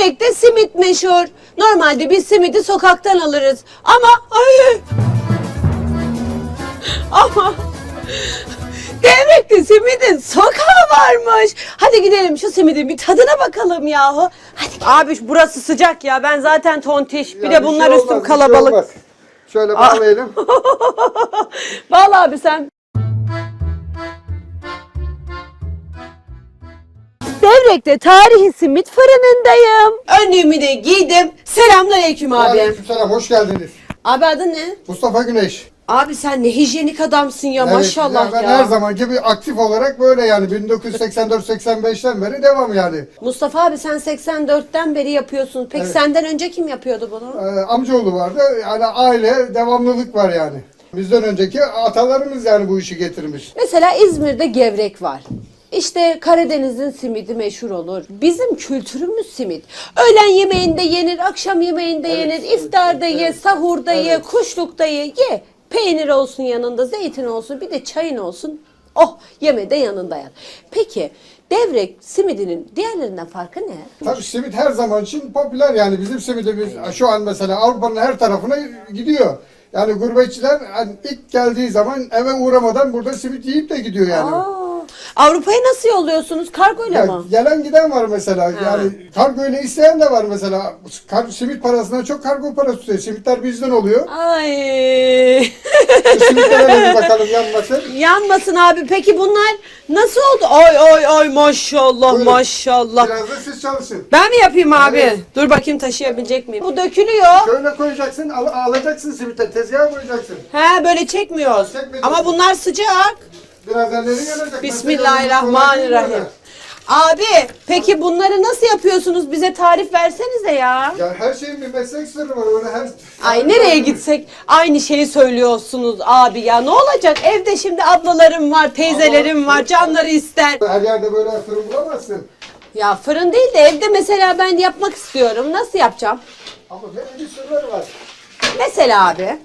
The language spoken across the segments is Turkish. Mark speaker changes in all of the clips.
Speaker 1: Devrek'te simit meşhur. Normalde biz simidi sokaktan alırız. Ama ay ama Devrek'te simidin sokağı varmış. Hadi gidelim şu simidin bir tadına bakalım yahu. Hadi. Abi burası sıcak ya. Ben zaten tontiş. Bir
Speaker 2: Ya
Speaker 1: de bunlar
Speaker 2: şey
Speaker 1: üstüm
Speaker 2: olmaz, bir şey
Speaker 1: kalabalık.
Speaker 2: olmaz. Şöyle bağlayalım.
Speaker 1: Vallahi abi sen. Devrek'te tarihi simit fırınındayım. Önlüğümü de giydim. Selamünaleyküm abi.
Speaker 2: Aleykümselam, hoş geldiniz.
Speaker 1: Abi adın ne?
Speaker 2: Mustafa Güneş.
Speaker 1: Abi sen ne hijyenik adamsın ya
Speaker 2: Evet,
Speaker 1: maşallah
Speaker 2: ben
Speaker 1: ya.
Speaker 2: her zaman gibi aktif olarak böyle yani 1984-85'ten beri devam yani.
Speaker 1: Mustafa abi sen 84'ten beri yapıyorsun. Peki
Speaker 2: Evet.
Speaker 1: senden önce kim yapıyordu bunu?
Speaker 2: Ee, amcaoğlu vardı. Yani aile devamlılık var yani. Bizden önceki atalarımız yani bu işi getirmiş.
Speaker 1: Mesela İzmir'de gevrek var. İşte Karadeniz'in simidi meşhur olur. Bizim kültürümüz simit. Öğlen yemeğinde yenir, akşam yemeğinde
Speaker 2: Evet,
Speaker 1: yenir,
Speaker 2: evet,
Speaker 1: iftarda
Speaker 2: evet,
Speaker 1: ye,
Speaker 2: evet.
Speaker 1: sahurda ye,
Speaker 2: Evet.
Speaker 1: kuşlukta ye. Ye. Peynir olsun yanında, zeytin olsun, bir de çayın olsun. Oh, yeme de yanında yat. Peki, devrek simidinin diğerlerinden farkı ne?
Speaker 2: Tabii simit her zaman için popüler yani bizim simidimiz şu an mesela Avrupa'nın her tarafına gidiyor. Yani gurbetçiler hani ilk geldiği zaman eve uğramadan burada simit yiyip de gidiyor yani.
Speaker 1: Aa, Avrupa'ya nasıl yolluyorsunuz? Kargoyla mı?
Speaker 2: gelen giden var mesela. Yani kargo ile isteyen de var mesela. Kar, simit parasından çok kargo parası tutuyor. Simitler bizden oluyor.
Speaker 1: Ay.
Speaker 2: Şu simitlere de bir bakalım yanmasın.
Speaker 1: Yanmasın abi. Peki bunlar nasıl oldu? Ay ay ay maşallah
Speaker 2: Buyurun.
Speaker 1: maşallah.
Speaker 2: Biraz da siz çalışın.
Speaker 1: Ben mi yapayım abi?
Speaker 2: Evet.
Speaker 1: Dur bakayım taşıyabilecek miyim? Bu dökülüyor.
Speaker 2: Şöyle koyacaksın, al, alacaksın simitleri, tezgaha koyacaksın.
Speaker 1: He böyle çekmiyoruz.
Speaker 2: Çekmeyeceğiz.
Speaker 1: Ama bunlar sıcak.
Speaker 2: Biraz elleri yanacak.
Speaker 1: Bismillahirrahmanirrahim. Abi peki bunları nasıl yapıyorsunuz? Bize tarif versenize ya.
Speaker 2: Ya her şeyin bir meslek sırrı var. Öyle her...
Speaker 1: Ay nereye gitsek aynı şeyi söylüyorsunuz abi ya. Ne olacak? Evde şimdi ablalarım var, teyzelerim var, canları ister.
Speaker 2: Her yerde böyle fırın bulamazsın.
Speaker 1: Ya fırın değil de evde mesela ben yapmak istiyorum. Nasıl yapacağım?
Speaker 2: Ama belli bir sırları var.
Speaker 1: Mesela abi.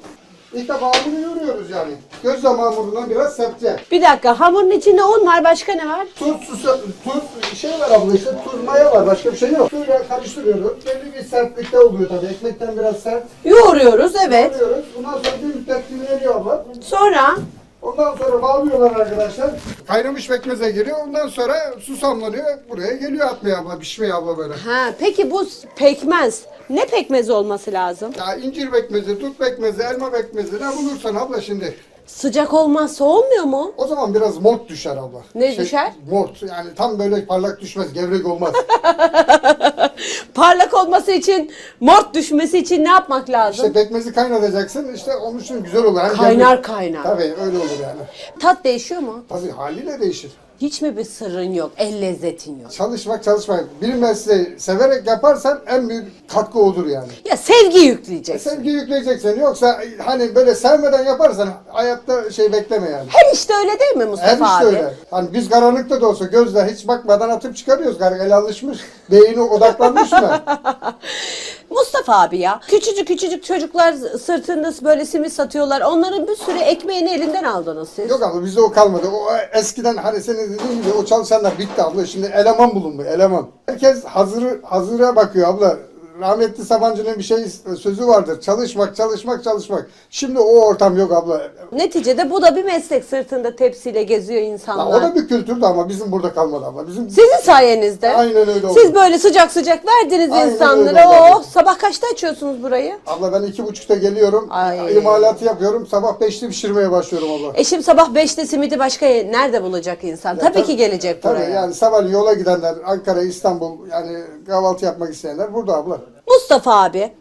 Speaker 2: İlk defa hamuru yoruyoruz yani. Göz hamurundan biraz sertçe.
Speaker 1: Bir dakika hamurun içinde un var başka ne var?
Speaker 2: Tuz, su, tuz şey var abla işte tuz maya var başka bir şey yok. Suyla karıştırıyoruz. Belli bir sertlikte oluyor tabii. Ekmekten biraz sert.
Speaker 1: Yoğuruyoruz evet.
Speaker 2: Alıyoruz. Bundan sonra bir müddet dinleniyor abla.
Speaker 1: Sonra
Speaker 2: Ondan sonra bağlıyorlar arkadaşlar. Kaynamış pekmeze giriyor. Ondan sonra susamlanıyor. Buraya geliyor atmaya abla, pişmeye abla böyle.
Speaker 1: ha peki bu pekmez ne pekmez olması lazım?
Speaker 2: Ya incir pekmezi, dut pekmezi, elma pekmezi ne bulursan abla şimdi.
Speaker 1: Sıcak olmazsa olmuyor mu?
Speaker 2: O zaman biraz mort düşer abla. Şey,
Speaker 1: Ne düşer?
Speaker 2: Mort. Yani tam böyle parlak düşmez, gevrek olmaz.
Speaker 1: Parlak olması için, mort düşmesi için ne yapmak lazım?
Speaker 2: İşte pekmezi kaynatacaksın. İşte onun için güzel olur. Hem
Speaker 1: Kaynar
Speaker 2: gevrek-
Speaker 1: kaynar.
Speaker 2: Tabii öyle olur yani.
Speaker 1: Tat değişiyor mu?
Speaker 2: Tabii haliyle değişir.
Speaker 1: Hiç mi bir sırrın yok, el lezzetin yok?
Speaker 2: Çalışmak çalışmak. Bir mesleği severek yaparsan en büyük katkı olur yani.
Speaker 1: Ya sevgi yükleyeceksin.
Speaker 2: Sevgi yükleyeceksin. Yoksa hani böyle sevmeden yaparsan hayatta şey bekleme yani.
Speaker 1: Her işte öyle değil mi
Speaker 2: Hem
Speaker 1: Mustafa
Speaker 2: işte
Speaker 1: abi?
Speaker 2: öyle. Hani biz karanlıkta da olsa gözle hiç bakmadan atıp çıkarıyoruz. Gar- El alışmış. Beyni odaklanmış mı?
Speaker 1: Mustafa abi ya. Küçücük küçücük çocuklar sırtında böyle simit satıyorlar. Onların bir sürü ekmeğini elinden aldınız siz.
Speaker 2: Yok abla bizde o kalmadı. O eskiden hani senin dediğin gibi o çalışanlar bitti abla. Şimdi eleman bulundu. Eleman. Herkes hazırı, hazıra bakıyor abla. Rahmetli Sabancı'nın bir şey sözü vardır. Çalışmak, çalışmak, çalışmak. Şimdi o ortam yok abla.
Speaker 1: Neticede bu da bir meslek sırtında tepsiyle geziyor
Speaker 2: Ya
Speaker 1: insanlar.
Speaker 2: o da bir kültürdü ama bizim burada kalmadı abla. Bizim
Speaker 1: Sizin sayenizde.
Speaker 2: Aynen öyle oldu.
Speaker 1: Siz böyle sıcak sıcak verdiniz
Speaker 2: Aynen
Speaker 1: insanlara.
Speaker 2: öyle oldu.
Speaker 1: Oh, sabah kaçta açıyorsunuz burayı?
Speaker 2: Abla ben iki buçukta geliyorum.
Speaker 1: Ay.
Speaker 2: İmalatı yapıyorum. Sabah beşte pişirmeye başlıyorum abla.
Speaker 1: E şimdi sabah 5'te simidi başka nerede bulacak insan? Tabii ki gelecek
Speaker 2: Tabii
Speaker 1: buraya.
Speaker 2: yani sabah yola gidenler, Ankara, İstanbul yani kahvaltı yapmak isteyenler burada abla.
Speaker 1: Mustafa abi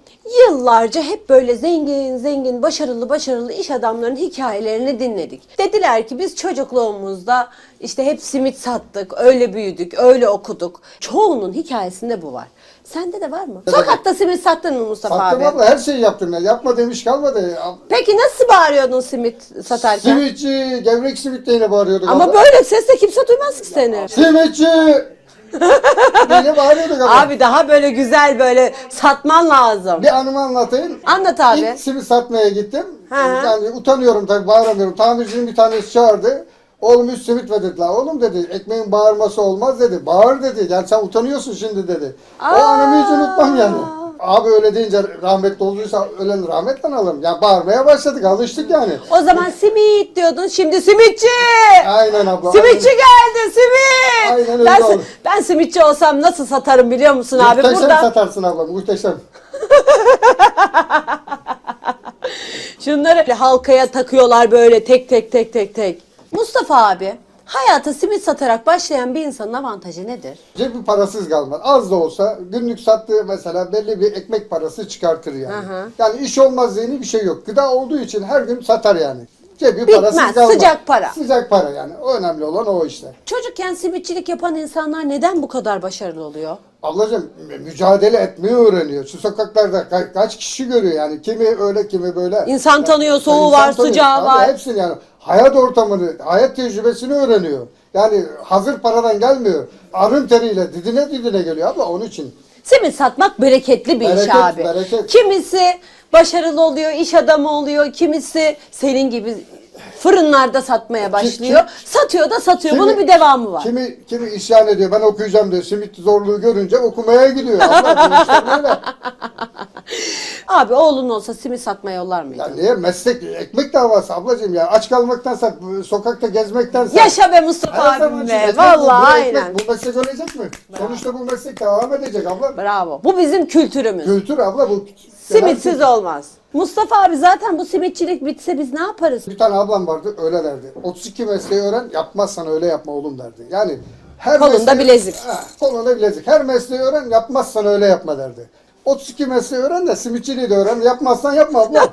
Speaker 1: yıllarca hep böyle zengin zengin başarılı başarılı iş adamlarının hikayelerini dinledik. Dediler ki biz çocukluğumuzda işte hep simit sattık, öyle büyüdük, öyle okuduk. Çoğunun hikayesinde bu var. Sende de var mı?
Speaker 2: Evet.
Speaker 1: Sokakta simit sattın mı Mustafa
Speaker 2: Sattım
Speaker 1: abi?
Speaker 2: abla her şeyi yaptım ya. Yapma demiş kalmadı.
Speaker 1: Peki nasıl bağırıyordun simit satarken?
Speaker 2: Simitçi, gevrek simit diye bağırıyorduk
Speaker 1: Ama
Speaker 2: abla.
Speaker 1: böyle sesle kimse duymaz ki seni.
Speaker 2: Simitçi! Diye bağırıyorduk abla.
Speaker 1: Abi daha böyle güzel böyle satman lazım.
Speaker 2: Bir anımı anlatayım.
Speaker 1: Anlat abi.
Speaker 2: İlk simit satmaya gittim.
Speaker 1: Hı hı.
Speaker 2: Yani utanıyorum tabii bağıramıyorum. Tamircinin bir tanesi çağırdı. Oğlum üç simit ver dediler. Oğlum dedi ekmeğin bağırması olmaz dedi. Bağır dedi. Yani sen utanıyorsun şimdi dedi. O
Speaker 1: Aa.
Speaker 2: anımı hiç unutmam yani. Abi öyle deyince rahmetli olduysa ölen rahmetle analım. Ya bağırmaya başladık alıştık yani.
Speaker 1: O zaman simit diyordun şimdi simitçi.
Speaker 2: Aynen abla.
Speaker 1: Simitçi geldi simit.
Speaker 2: Aynen öyle
Speaker 1: ben,
Speaker 2: oldu.
Speaker 1: ben simitçi olsam nasıl satarım biliyor musun abi?
Speaker 2: Muhteşem
Speaker 1: Burada
Speaker 2: satarsın abla muhteşem.
Speaker 1: şunları halkaya takıyorlar böyle tek tek tek tek tek. Mustafa abi hayata simit satarak başlayan bir insanın avantajı nedir?
Speaker 2: Cebi parasız kalmaz. Az da olsa günlük sattığı mesela belli bir ekmek parası çıkartır yani.
Speaker 1: Hı.
Speaker 2: Yani iş olmaz diye bir şey yok. Gıda olduğu için her gün satar yani. Cebi
Speaker 1: Bitmez,
Speaker 2: parasız kalmaz.
Speaker 1: sıcak para.
Speaker 2: Sıcak para yani. O önemli olan o işte.
Speaker 1: Çocukken simitçilik yapan insanlar neden bu kadar başarılı oluyor?
Speaker 2: Ablacığım mü- mücadele etmeyi öğreniyor. Şu sokaklarda ka- kaç kişi görüyor yani. Kimi öyle kimi böyle.
Speaker 1: İnsan tanıyor, soğuğu var, sıcağı var.
Speaker 2: Hepsini yani. Hayat ortamını, hayat tecrübesini öğreniyor. Yani hazır paradan gelmiyor. Arın teriyle didine didine geliyor abla onun için.
Speaker 1: Simit satmak bereketli bir iş
Speaker 2: Bereket,
Speaker 1: abi.
Speaker 2: bereket.
Speaker 1: Kimisi başarılı oluyor, iş adamı oluyor. Kimisi senin gibi fırınlarda satmaya başlıyor. Satıyor da satıyor. Bunun bir devamı var.
Speaker 2: Kimi, kimi isyan ediyor. Ben okuyacağım diyor. Simit zorluğu görünce okumaya gidiyor. Abla, bu işler böyle.
Speaker 1: Abi oğlun olsa simit satmaya yollar mıydın?
Speaker 2: Ya niye? Meslek, ekmek davası ablacığım ya. Aç kalmaktansa, sokakta gezmektense.
Speaker 1: Yaşa be Mustafa
Speaker 2: Her zaman
Speaker 1: abim
Speaker 2: için
Speaker 1: be.
Speaker 2: ekmek bu,
Speaker 1: Vallahi
Speaker 2: bu ekmek,
Speaker 1: aynen.
Speaker 2: Bu meslek ölecek mi? Sonuçta bu meslek devam edecek abla.
Speaker 1: Bravo. Bu bizim kültürümüz.
Speaker 2: Kültür abla bu.
Speaker 1: Simitsiz olmaz. Mustafa abi zaten bu simitçilik bitse biz ne yaparız?
Speaker 2: Bir tane ablam vardı öyle derdi. 32 mesleği öğren yapmazsan öyle yapma oğlum derdi. Yani her
Speaker 1: Kolunda bilezik.
Speaker 2: Ha, kolunda bilezik. Her mesleği öğren yapmazsan öyle yapma derdi. 32 mesleği öğren de simitçiliği de öğren. Yapmazsan yapma abla.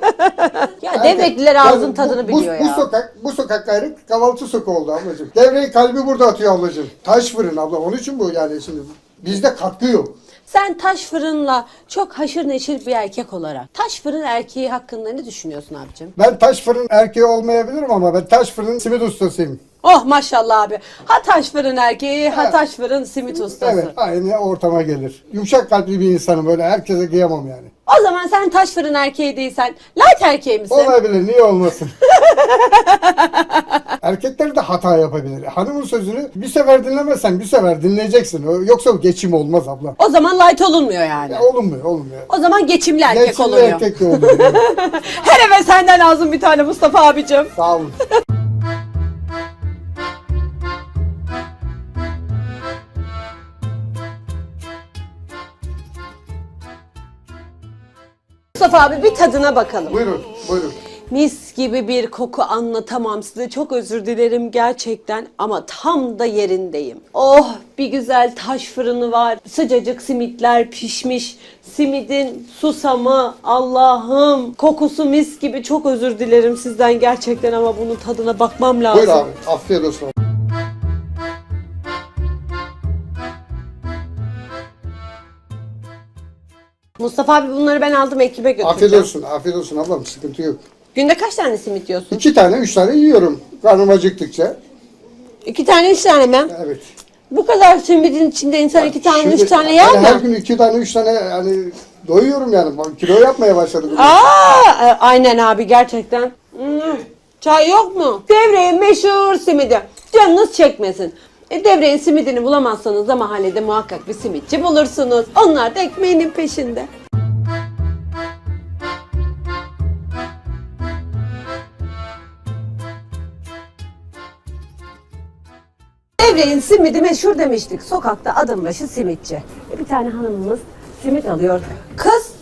Speaker 1: Ya
Speaker 2: Yani-
Speaker 1: devrekliler
Speaker 2: yani
Speaker 1: ağzın
Speaker 2: bu-
Speaker 1: tadını
Speaker 2: bu,
Speaker 1: biliyor
Speaker 2: bu
Speaker 1: ya.
Speaker 2: sokak, bu sokak gayrı kahvaltı sokağı oldu ablacığım. Devreyi kalbi burada atıyor ablacığım. Taş fırın abla. Onun için bu yani şimdi. Bizde katkı yok.
Speaker 1: Sen taş fırınla çok haşır neşir bir erkek olarak taş fırın erkeği hakkında ne düşünüyorsun abicim?
Speaker 2: Ben taş fırın erkeği olmayabilirim ama ben taş fırın simit ustasıyım.
Speaker 1: Oh maşallah abi. Ha taş fırın erkeği, ha
Speaker 2: Evet.
Speaker 1: taş fırın simit ustası.
Speaker 2: Evet, aynı ortama gelir. Yumuşak kalpli bir insanım öyle herkese kıyamam yani.
Speaker 1: O zaman sen taş fırın erkeği değilsen light erkeği misin?
Speaker 2: Olabilir, niye olmasın? Erkekler de hata yapabilir. Hanımın sözünü bir sefer dinlemezsen bir sefer dinleyeceksin. O- Yoksa geçim olmaz abla.
Speaker 1: O zaman light olunmuyor yani.
Speaker 2: Ya olmuyor, olmuyor.
Speaker 1: O zaman geçimli erkek
Speaker 2: Geçimli
Speaker 1: oluyor.
Speaker 2: erkek de oluyor.
Speaker 1: Her eve senden lazım bir tane Mustafa abicim.
Speaker 2: Sağ olun.
Speaker 1: Mustafa abi bir tadına bakalım.
Speaker 2: Buyurun, buyurun.
Speaker 1: Mis gibi bir koku anlatamam size. Çok özür dilerim gerçekten ama tam da yerindeyim. Oh bir güzel taş fırını var. Sıcacık simitler pişmiş. Simidin susamı Allah'ım kokusu mis gibi. Çok özür dilerim sizden gerçekten ama bunun tadına bakmam lazım.
Speaker 2: Buyur abi, afiyet olsun.
Speaker 1: Mustafa abi bunları ben aldım ekibe götüreceğim.
Speaker 2: Afiyet olsun, afiyet olsun ablam, sıkıntı yok.
Speaker 1: Günde kaç tane simit yiyorsun?
Speaker 2: İki tane, üç tane yiyorum. Karnım acıktıkça.
Speaker 1: İki tane, üç tane mi?
Speaker 2: Evet.
Speaker 1: Bu kadar simidin içinde insan iki tane,
Speaker 2: Şimdi,
Speaker 1: üç tane
Speaker 2: yani
Speaker 1: yer
Speaker 2: Her
Speaker 1: mi?
Speaker 2: gün iki tane, üç tane yani doyuyorum yani. Bak, Kilo yapmaya başladım.
Speaker 1: Aa, e, aynen abi gerçekten. Hmm, Çay yok mu? Devreğin meşhur simidi. Canınız çekmesin. E, devreğin simidini bulamazsanız da mahallede muhakkak bir simitçi bulursunuz. Onlar da ekmeğinin peşinde. Devreğin simidi meşhur demiştik. Sokakta adım başı simitçi. E, Bir tane hanımımız simit alıyor. Kız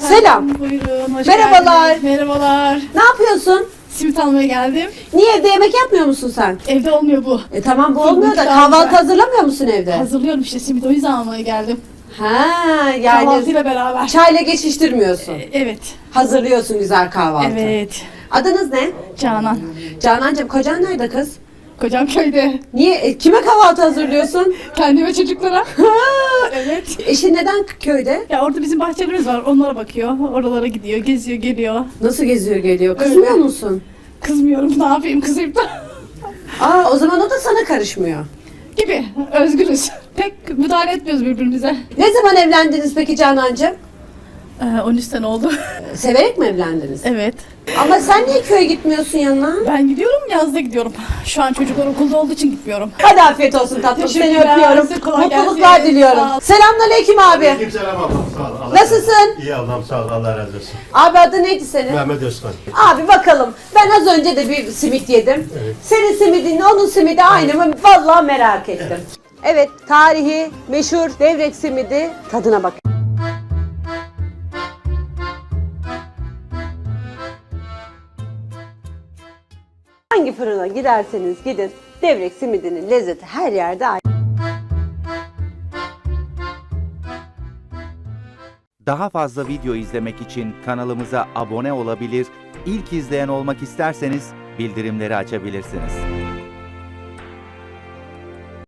Speaker 1: selam.
Speaker 3: Buyurun, hoş
Speaker 1: Merhabalar.
Speaker 3: geldiniz. Merhabalar.
Speaker 1: Ne yapıyorsun?
Speaker 3: Simit almaya geldim.
Speaker 1: Niye evde yemek yapmıyor musun sen?
Speaker 3: Evde olmuyor bu.
Speaker 1: E tamam bu olmuyor da kahvaltı hazırlamıyor musun evde?
Speaker 3: Hazırlıyorum işte simit o yüzden almaya geldim.
Speaker 1: Ha yani
Speaker 3: Kahvaltıyla beraber.
Speaker 1: çayla geçiştirmiyorsun.
Speaker 3: Evet.
Speaker 1: Hazırlıyorsun güzel kahvaltı.
Speaker 3: Evet.
Speaker 1: Adınız ne?
Speaker 3: Canan.
Speaker 1: Canancığım kocan nerede kız?
Speaker 3: Kocam köyde.
Speaker 1: Niye? e, kime kahvaltı hazırlıyorsun?
Speaker 3: Kendi ve çocuklara. Evet.
Speaker 1: Eşin neden köyde?
Speaker 3: Ya orada bizim bahçelerimiz var. Onlara bakıyor. Oralara gidiyor. Geziyor, geliyor.
Speaker 1: Nasıl geziyor geliyor? Kızmıyor
Speaker 3: Öyle.
Speaker 1: musun?
Speaker 3: Kızmıyorum. Ne yapayım kızayım da.
Speaker 1: Aa o zaman o da sana karışmıyor.
Speaker 3: Gibi. Özgürüz. Pek müdahale etmiyoruz birbirimize.
Speaker 1: Ne zaman evlendiniz peki Canancığım?
Speaker 3: Ee, 13 sene oldu.
Speaker 1: Severek mi evlendiniz?
Speaker 3: evet.
Speaker 1: Ama sen niye köye gitmiyorsun yanına?
Speaker 3: Ben gidiyorum yazda gidiyorum. Şu an çocuklar okulda olduğu için gitmiyorum.
Speaker 1: Hadi afiyet olsun tatlım. Seni
Speaker 3: Teşekkürler,
Speaker 1: öpüyorum.
Speaker 3: size kolay
Speaker 1: Mutluluklar
Speaker 3: gelsin.
Speaker 1: diliyorum.
Speaker 3: Sağ ol.
Speaker 1: Selamünaleyküm abi.
Speaker 4: Kimselam ablam sağ ol. Allah
Speaker 1: Nasılsın?
Speaker 4: İyi ablam sağ ol. Allah razı olsun.
Speaker 1: Abi adı neydi senin?
Speaker 4: Mehmet Özkan.
Speaker 1: Abi bakalım. Ben az önce de bir simit yedim.
Speaker 4: Evet.
Speaker 1: Senin simidinle onun simidi aynı mı? Vallahi merak ettim. Evet, tarihi meşhur devrek simidi tadına bak. Hangi fırına giderseniz gidin, devrek simidinin lezzeti her yerde aynı.
Speaker 5: Daha fazla video izlemek için kanalımıza abone olabilir, ilk izleyen olmak isterseniz bildirimleri açabilirsiniz.